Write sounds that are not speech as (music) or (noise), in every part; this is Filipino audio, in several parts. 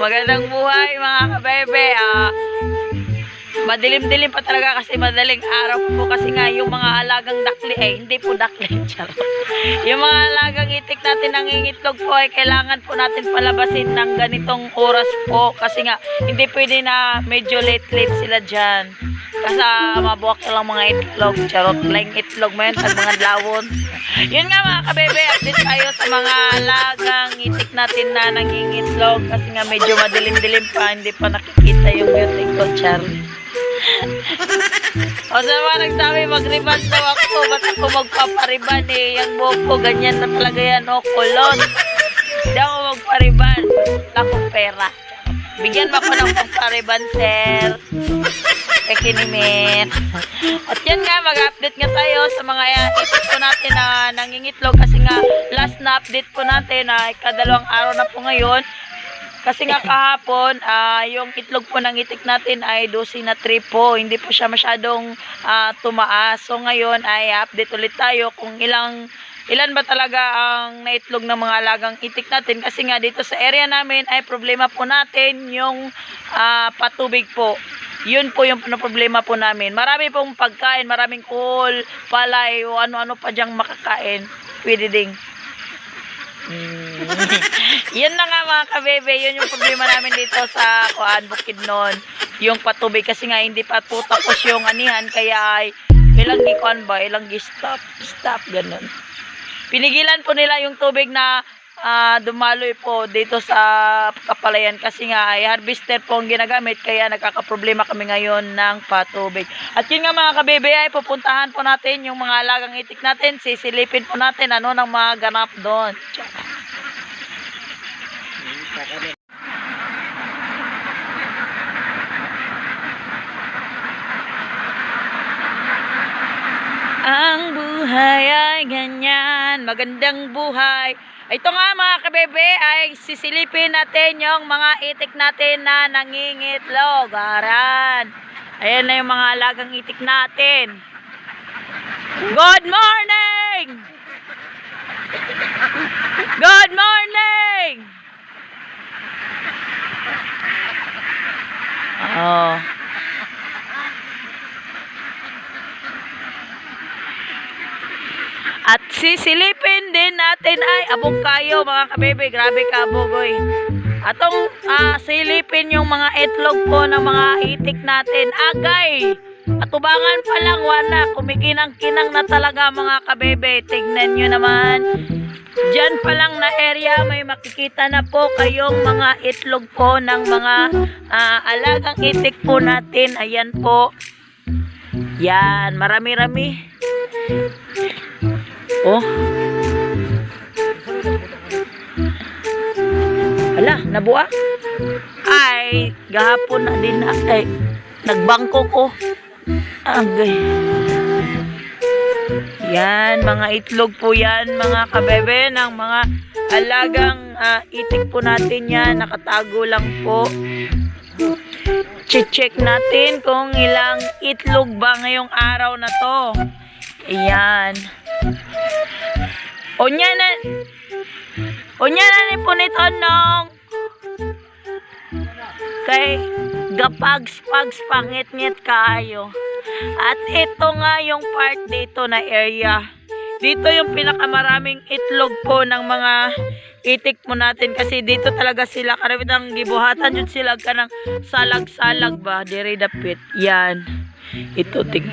Magandang buhay mga kabebe. Ah, madilim-dilim pa talaga kasi madaling araw po kasi nga yung mga alagang dakli eh hindi po dakli (laughs) yung mga alagang itik natin nangingitlog po ay kailangan po natin palabasin ng ganitong oras po kasi nga hindi pwede na medyo late-late sila dyan. Kasi mabuwak lang mga itlog, charot lang itlog mo yun sa mga lawon. Yun nga mga kabebe, update tayo sa mga alagang itik natin na nangingitlog kasi nga medyo madilim-dilim pa, hindi pa nakikita yung beauty ko, char. o sa mga nagsabi, mag-riban daw ako, ba't ako magpapariban eh, yung buhok ko, ganyan na talaga yan, o, kulon. Hindi ako magpariban, wala pera. Bigyan mo ako ng pagpariban, sir. Pekinimit. At yan nga, mag-update nga tayo sa mga itik po natin na nangingitlog kasi nga last na update po natin na ikadalawang araw na po ngayon. Kasi nga kahapon, ah, yung itlog po ng itik natin ay dosi na 3 po. Hindi po siya masyadong ah, tumaas. So ngayon ay update ulit tayo kung ilang ilan ba talaga ang naitlog ng mga alagang itik natin. Kasi nga dito sa area namin ay problema po natin yung ah, patubig po. Yun po yung problema po namin. Marami pong pagkain, maraming cool, palay, o ano-ano pa dyang makakain. Pwede ding. Mm. (laughs) yun na nga mga kabebe, yun yung problema namin dito sa Kuan Bukidnon. Yung patubig kasi nga hindi pa po tapos yung anihan kaya ay ilang gi kuan ba, ilang gi stop, stop ganun. Pinigilan po nila yung tubig na ah, dumaloy po dito sa kapalayan kasi nga ay harvester po ang ginagamit kaya nagkakaproblema kami ngayon ng patubig. At yun nga mga kabebe ay pupuntahan po natin yung mga alagang itik natin, sisilipin po natin ano ng mga ganap doon. Ang buhay ay ganyan, magandang buhay. Ito nga mga kabebe ay sisilipin natin yung mga itik natin na nangingitlog. Aran. Ayan na yung mga alagang itik natin. Good morning! Good morning! Oh. At sisilipin din natin ay abog kayo mga kabebe. Grabe ka abogoy. Atong ah, silipin yung mga itlog po ng mga itik natin. Agay! Atubangan pa lang wala. Kumikinang-kinang na talaga mga kabebe. Tignan nyo naman. Diyan pa lang na area may makikita na po kayong mga itlog po ng mga ah, alagang itik po natin. Ayan po. Yan. Marami-rami. Oh. Ala, nabuak. Ay, gahapon na din na. Ay, nagbangko ko. Agay. Yan, mga itlog po yan, mga kabebe, ng mga alagang ah, itik po natin yan. Nakatago lang po. Che-check natin kung ilang itlog ba ngayong araw na to. Ayan. Unya na Unya na ni punit onong kay gapags pags pangit ngit kayo. At ito nga yung part dito na area. Dito yung pinakamaraming itlog po ng mga itik mo natin kasi dito talaga sila karamihan gibuhatan jud sila ka ng salag-salag ba dire dapit. Yan. Ito tig.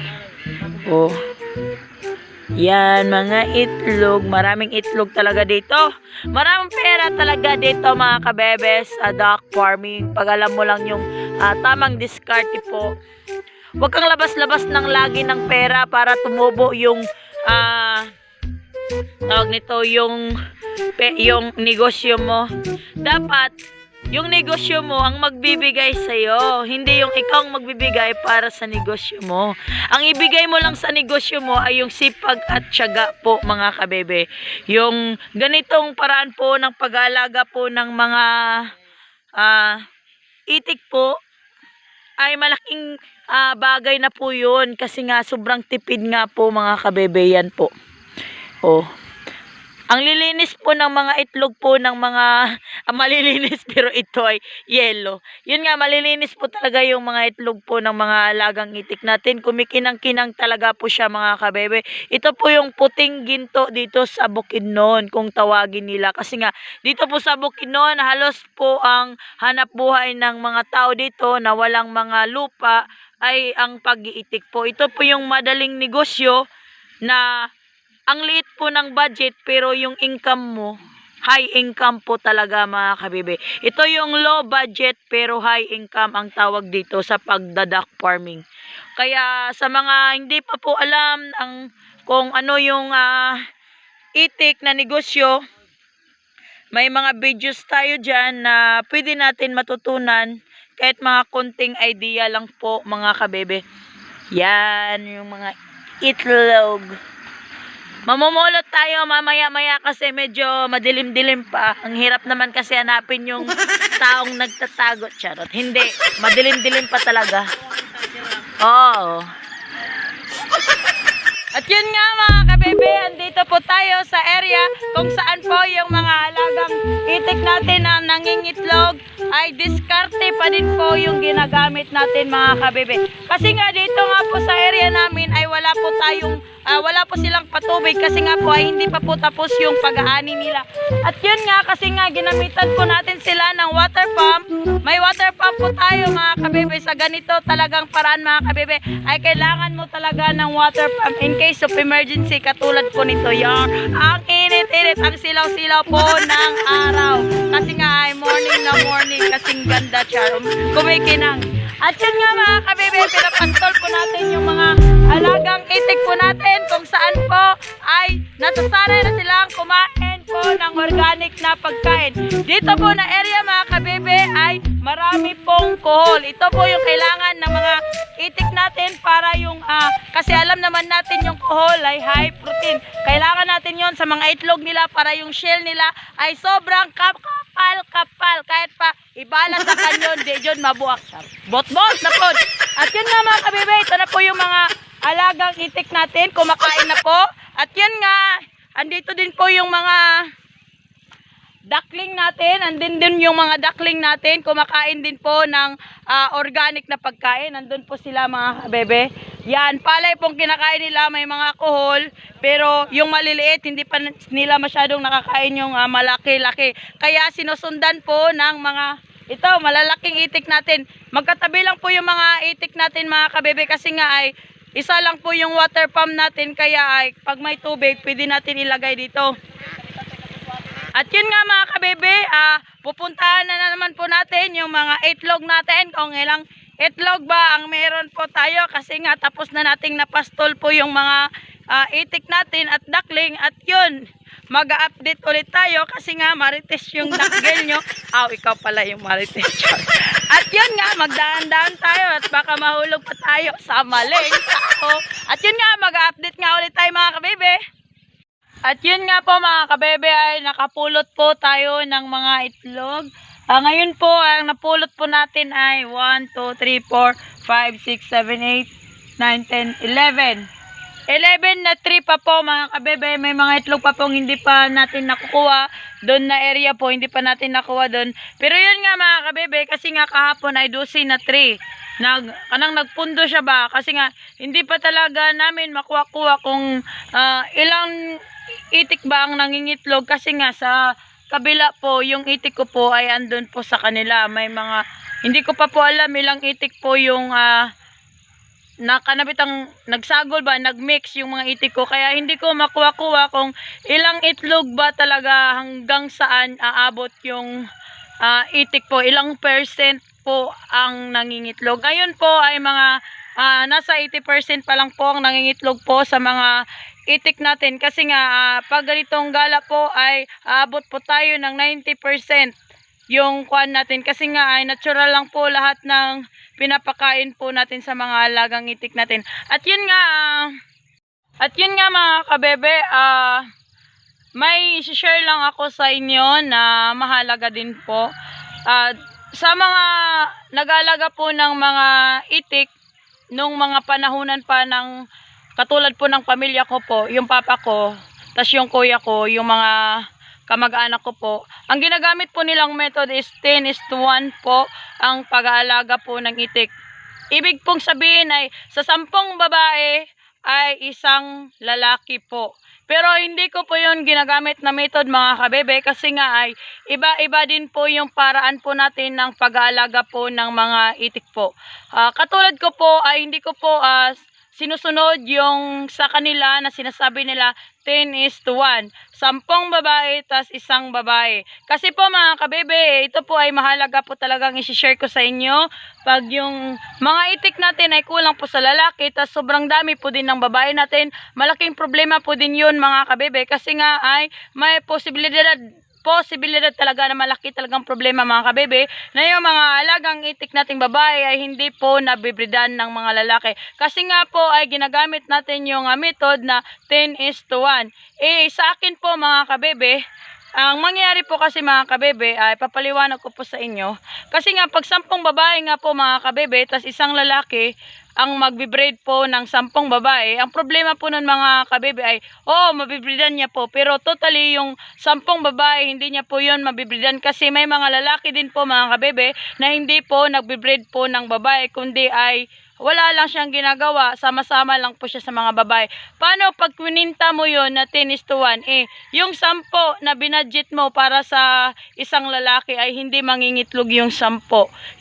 Oh. Yan, mga itlog. Maraming itlog talaga dito. Maraming pera talaga dito mga kabebes sa duck farming. Pag alam mo lang yung ah, tamang discard po. Huwag kang labas-labas ng lagi ng pera para tumubo yung ah tawag nito yung pe, yung negosyo mo. Dapat yung negosyo mo ang magbibigay sa iyo, hindi yung ikaw ang magbibigay para sa negosyo mo. Ang ibigay mo lang sa negosyo mo ay yung sipag at tiyaga po mga kabebe. Yung ganitong paraan po ng pag-aalaga po ng mga ah, itik po ay malaking ah, bagay na po yun kasi nga sobrang tipid nga po mga kabebe yan po. Oh. Ang lilinis po ng mga itlog po ng mga malilinis (laughs) pero ito ay yellow. Yun nga malilinis po talaga yung mga itlog po ng mga alagang itik natin. Kumikinang-kinang talaga po siya mga kabebe. Ito po yung puting ginto dito sa Bukidnon kung tawagin nila. Kasi nga dito po sa Bukidnon halos po ang hanap buhay ng mga tao dito na walang mga lupa ay ang pag-iitik po. Ito po yung madaling negosyo na ang liit po ng budget pero yung income mo high income po talaga mga kabibe. Ito yung low budget pero high income ang tawag dito sa pagdadak farming. Kaya sa mga hindi pa po alam ang kung ano yung ah, itik na negosyo, may mga videos tayo dyan na pwede natin matutunan kahit mga konting idea lang po mga kabebe. Yan yung mga itlog. Mamumulot tayo mamaya-maya kasi medyo madilim-dilim pa. Ang hirap naman kasi hanapin yung (laughs) taong nagtatago. Charot. Hindi. Madilim-dilim pa talaga. Oo. At yun nga mga kabebe, andito po tayo sa area kung saan po yung mga alagang itik natin na nangingitlog ay diskarte pa din po yung ginagamit natin mga kabebe. Kasi nga dito nga po sa area namin ay wala po tayong ah, wala po silang patubig kasi nga po ay hindi pa po tapos yung pag-aani nila. At yun nga kasi nga ginamitan po natin sila ng water pump. May water pump po tayo mga kabebe sa ganito talagang paraan mga kabebe ay kailangan mo talaga ng water pump in case of emergency katulad po nito yung ang init-init ang silaw-silaw po ng araw. Kasi nga ay morning na morning kasing ganda charom. Kumikinang. At yun nga mga kabebe, pinapastol po natin yung mga alagang itik po natin kung saan po ay nasasanay na silang kumain po ng organic na pagkain. Dito po na area mga kabebe ay marami pong kohol. Ito po yung kailangan ng mga itik natin para yung, ah, kasi alam naman natin yung kohol ay high protein. Kailangan natin yon sa mga itlog nila para yung shell nila ay sobrang kap kapal kapal kahit pa ibala sa kanyon di yun mabuak siya. Bot-bot na po. At yun nga mga kabebe, ito na po yung mga alagang itik natin, kumakain na po. At yun nga, andito din po yung mga duckling natin, andin din yung mga duckling natin, kumakain din po ng ah, organic na pagkain. Nandun po sila mga kabebe. Yan, palay pong kinakain nila, may mga kohol, pero yung maliliit, hindi pa nila masyadong nakakain yung ah, malaki-laki. Kaya sinusundan po ng mga, ito, malalaking itik natin. Magkatabi lang po yung mga itik natin mga kabebe kasi nga ay isa lang po yung water pump natin kaya ay pag may tubig pwede natin ilagay dito. At yun nga mga kabebe, ah, pupuntahan na, na naman po natin yung mga itlog natin kung ilang itlog ba ang meron po tayo kasi nga tapos na nating napastol po yung mga ah, itik natin at duckling at yun mag-update ulit tayo kasi nga marites yung (laughs) duckgirl nyo. Aw, ikaw pala yung marites. (laughs) At yun nga, magdaan-daan tayo at baka mahulog pa tayo sa maling tao. At yun nga, mag-update nga ulit tayo mga kabebe. At yun nga po mga kabebe ay nakapulot po tayo ng mga itlog. Ah, ngayon po, ang napulot po natin ay 1, 2, 3, 4, 5, 6, 7, 8, 9, 10, 11. 11 na 3 pa po mga kabebe. May mga itlog pa pong hindi pa natin nakukuha. Doon na area po, hindi pa natin nakuha doon. Pero yun nga mga kabebe, kasi nga kahapon ay 12 na 3. Nag, kanang nagpundo siya ba? Kasi nga, hindi pa talaga namin makuha-kuha kung ah, ilang itik ba ang nangingitlog. Kasi nga sa kabila po, yung itik ko po ay andun po sa kanila. May mga, hindi ko pa po alam ilang itik po yung ah, nakanabit ang nagsagol ba, nagmix yung mga itik ko. Kaya hindi ko makuha-kuha kung ilang itlog ba talaga hanggang saan aabot yung ah, itik po. Ilang percent po ang nangingitlog. Ngayon po ay mga ah, nasa 80% pa lang po ang nangingitlog po sa mga itik natin. Kasi nga ah, pag ganitong gala po ay aabot po tayo ng 90% yung kwan natin. Kasi nga ay natural lang po lahat ng pinapakain po natin sa mga alagang itik natin. At yun nga, at yun nga mga kabebe, ah, may share lang ako sa inyo na mahalaga din po. Ah, sa mga nag-alaga po ng mga itik, nung mga panahunan pa ng katulad po ng pamilya ko po, yung papa ko, tas yung kuya ko, yung mga kamag-anak ko po. Ang ginagamit po nilang method is 10 is to 1 po ang pag-aalaga po ng itik. Ibig pong sabihin ay sa sampung babae ay isang lalaki po. Pero hindi ko po yun ginagamit na method mga kabebe kasi nga ay iba-iba din po yung paraan po natin ng pag-aalaga po ng mga itik po. Ah, katulad ko po ay hindi ko po ah, sinusunod yung sa kanila na sinasabi nila 10 is to 1. Sampung babae tas isang babae. Kasi po mga kabebe, ito po ay mahalaga po talagang isi-share ko sa inyo. Pag yung mga itik natin ay kulang po sa lalaki, tas sobrang dami po din ng babae natin, malaking problema po din yun mga kabebe. Kasi nga ay may posibilidad posibilidad talaga na malaki talagang problema mga kabebe na yung mga alagang itik nating babae ay hindi po nabibridan ng mga lalaki. Kasi nga po ay ginagamit natin yung ah, method na 10 is to 1. Eh sa akin po mga kabebe, ang mangyayari po kasi mga kabebe ay papaliwanag ko po sa inyo. Kasi nga pag sampung babae nga po mga kabebe, tas isang lalaki ang magbe-breed po ng sampung babae, ang problema po nun mga kabebe ay, oh, mabibreedan niya po. Pero totally yung sampung babae, hindi niya po yun mabibreedan kasi may mga lalaki din po mga kabebe na hindi po nagbe-breed po ng babae, kundi ay wala lang siyang ginagawa, sama-sama lang po siya sa mga babae. Paano pag kuninta mo yon na 10 is to 1? Eh, yung 10 na binadget mo para sa isang lalaki ay hindi mangingitlog yung 10.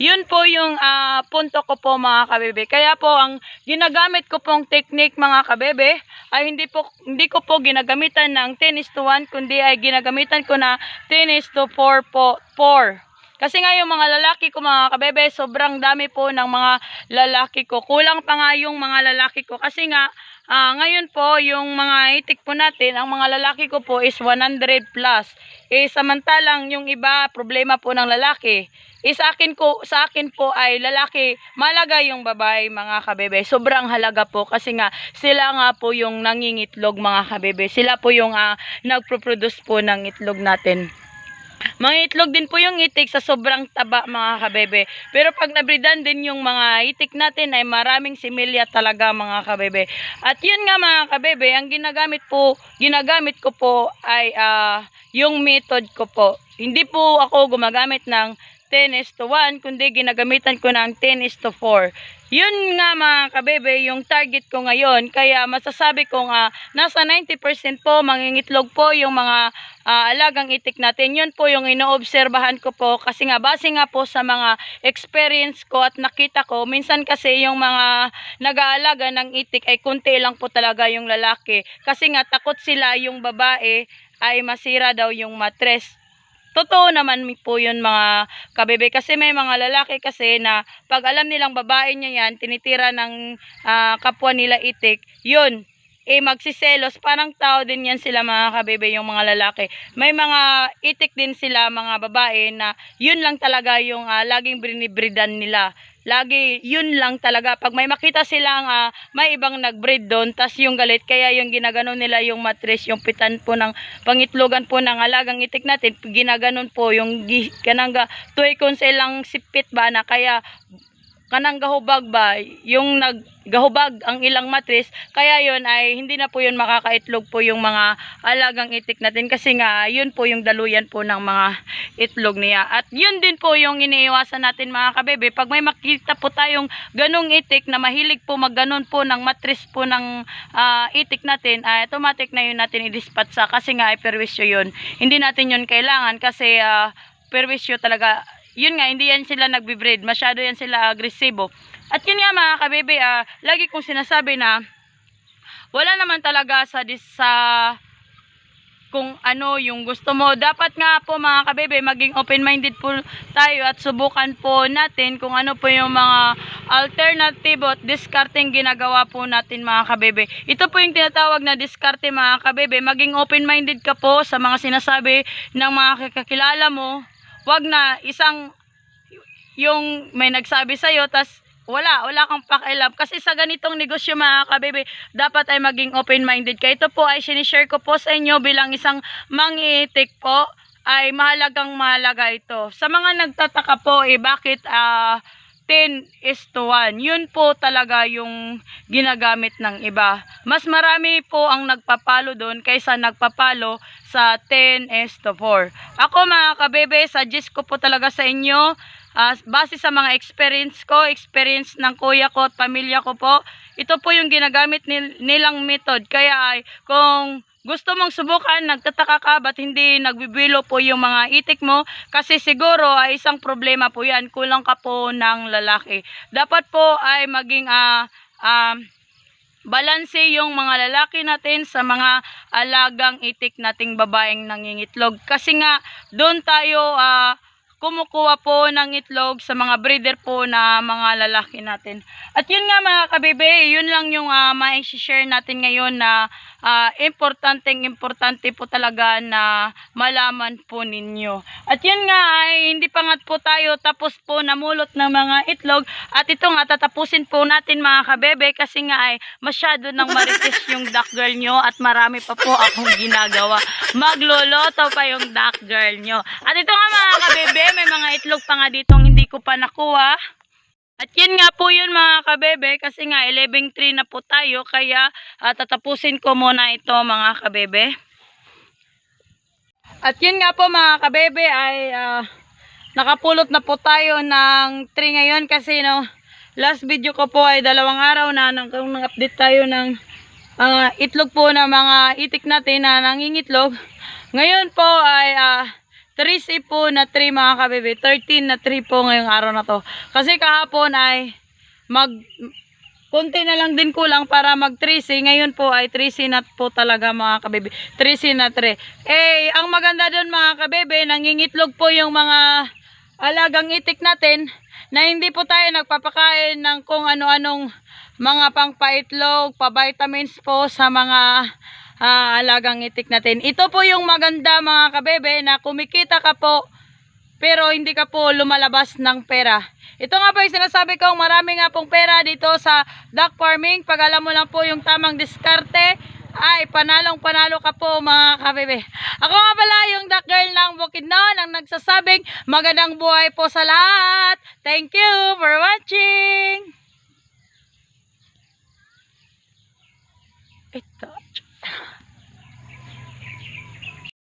Yun po yung ah, punto ko po mga kabebe. Kaya po ang ginagamit ko pong technique mga kabebe ay hindi po hindi ko po ginagamitan ng 10 is to 1 kundi ay ginagamitan ko na 10 is to 4 po 4. Kasi nga yung mga lalaki ko mga kabebe, sobrang dami po ng mga lalaki ko. Kulang pa nga yung mga lalaki ko kasi nga ah, ngayon po yung mga itik po natin, ang mga lalaki ko po is 100 plus. Eh samantalang yung iba problema po ng lalaki. Eh sa akin ko sa akin po ay lalaki, malaga yung babae mga kabebe. Sobrang halaga po kasi nga sila nga po yung nangingitlog mga kabebe. Sila po yung ah, nagpo-produce po ng itlog natin. Mga itlog din po yung itik sa sobrang taba mga kabebe. Pero pag nabridan din yung mga itik natin ay maraming similya talaga mga kabebe. At yun nga mga kabebe, ang ginagamit po, ginagamit ko po ay ah, yung method ko po. Hindi po ako gumagamit ng 10 is to 1, kundi ginagamitan ko ng 10 is to 4. Yun nga mga kabebe, yung target ko ngayon. Kaya masasabi ko nga, nasa 90% po, mangingitlog po yung mga ah, alagang itik natin. Yun po yung inoobserbahan ko po. Kasi nga, base nga po sa mga experience ko at nakita ko, minsan kasi yung mga nag-aalaga ng itik ay kunti lang po talaga yung lalaki. Kasi nga, takot sila yung babae ay masira daw yung matres. Totoo naman po yun mga kabebe kasi may mga lalaki kasi na pag alam nilang babae niya yan, tinitira ng ah, kapwa nila itik, yun, eh magsiselos, parang tao din yan sila mga kabebe, yung mga lalaki. May mga itik din sila mga babae na yun lang talaga yung ah, laging brinibreedan nila. Lagi, yun lang talaga. Pag may makita silang ah, may ibang nag-breed doon, tas yung galit, kaya yung ginaganon nila yung matris, yung pitan po ng pangitlogan po ng alagang itik natin, ginaganon po yung gi- kanangga tuwi kon sa ilang sipit ba na kaya kanang gahubag ba, yung naggahubag ang ilang matris, kaya yun ay hindi na po yun makakaitlog po yung mga alagang itik natin kasi nga yun po yung daluyan po ng mga itlog niya. At yun din po yung iniiwasan natin mga kabebe. Pag may makita po tayong ganong itik na mahilig po magganon po ng matris po ng ah, itik natin, ay automatic na yun natin i-dispatch kasi nga ay perwisyo yun. Hindi natin yun kailangan kasi ah, perwisyo talaga yun nga, hindi yan sila nagbe-breed. Masyado yan sila agresibo. At yun nga mga kabebe, ah, lagi kong sinasabi na wala naman talaga sa sa kung ano yung gusto mo. Dapat nga po mga kabebe, maging open-minded po tayo at subukan po natin kung ano po yung mga alternative at discarding ginagawa po natin mga kabebe. Ito po yung tinatawag na discarte mga kabebe. Maging open-minded ka po sa mga sinasabi ng mga kakilala mo. Wag na isang yung may nagsabi sa'yo, tas wala, wala kang pakialam. Kasi sa ganitong negosyo mga kabebe, dapat ay maging open-minded ka. Ito po ay sinishare ko po sa inyo bilang isang mangiitik po ay mahalagang mahalaga ito. Sa mga nagtataka po eh bakit ah 10 is to 1. Yun po talaga yung ginagamit ng iba. Mas marami po ang nagpapalo doon kaysa nagpapalo sa 10 is to 4. Ako mga kabebe, suggest ko po talaga sa inyo, ah, base sa mga experience ko, experience ng kuya ko at pamilya ko po, ito po yung ginagamit nil- nilang method. Kaya ay, kung gusto mong subukan, nagtataka ka, ba't hindi nagbibilo po yung mga itik mo? Kasi siguro ay isang problema po yan, kulang ka po ng lalaki. Dapat po ay maging ah, ah, balanse yung mga lalaki natin sa mga alagang itik nating babaeng nangingitlog. Kasi nga, doon tayo ah, kumukuha po ng itlog sa mga breeder po na mga lalaki natin. At yun nga mga kabebe, yun lang yung uh, ma-share natin ngayon na ah, importanteng importante po talaga na malaman po ninyo. At yun nga ay hindi pa nga po tayo tapos po namulot ng mga itlog at ito nga tatapusin po natin mga kabebe kasi nga ay masyado nang marites yung duck girl nyo at marami pa po akong ginagawa. Magloloto pa yung duck girl nyo. At ito nga mga kabebe, may mga itlog pa nga ditong hindi ko pa nakuha. At yun nga po yun mga kabebe kasi nga 11.3 na po tayo kaya ah, tatapusin ko muna ito mga kabebe. At yun nga po mga kabebe ay ah, nakapulot na po tayo ng 3 ngayon kasi no last video ko po ay dalawang araw na nang, nang update tayo ng ah, itlog po na mga itik natin na nangingitlog. Ngayon po ay ah, 3C po na 3 mga kabebe. 13 na 3 po ngayong araw na to. Kasi kahapon ay mag konti na lang din kulang para mag 3C. Ngayon po ay 3C na po talaga mga kabebe. 3C na 3. Eh, ang maganda doon mga kabebe, nangingitlog po yung mga alagang itik natin na hindi po tayo nagpapakain ng kung ano-anong mga pangpaitlog, pa-vitamins po sa mga ah, alagang itik natin. Ito po yung maganda mga kabebe na kumikita ka po pero hindi ka po lumalabas ng pera. Ito nga po yung sinasabi kong marami nga pong pera dito sa duck farming. Pag alam mo lang po yung tamang diskarte, ay panalong panalo ka po mga kabebe. Ako nga pala yung duck girl ng Bukidnon ang nagsasabing magandang buhay po sa lahat. Thank you for watching. Ito.